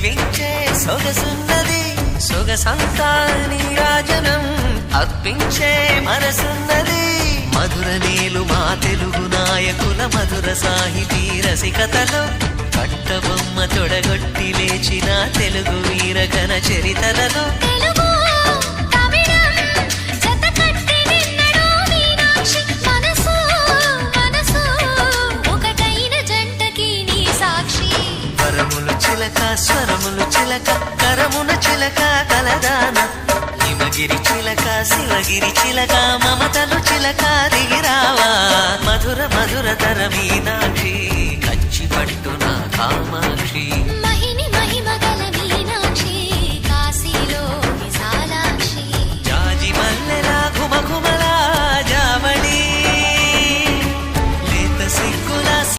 వయసున్నది సొగసంతా నీరాజనం అర్పించే మనసున్నది. మధుర నీలు మా తెలుగు నాయకుల మధుర సాహితీ రసికతలో కట్టబొమ్మ తొడగొట్టి లేచిన తెలుగు వీరగన చరితలలో చిలక స్వరములు చిలక కరమున చిలక కలదాన. హిమగిరి చిలక శివగిరి చిలక మమతలు చిలక దిగిరావా. మధుర మధుర తర మీనాక్షి కచ్చి పట్టున కామాక్షి.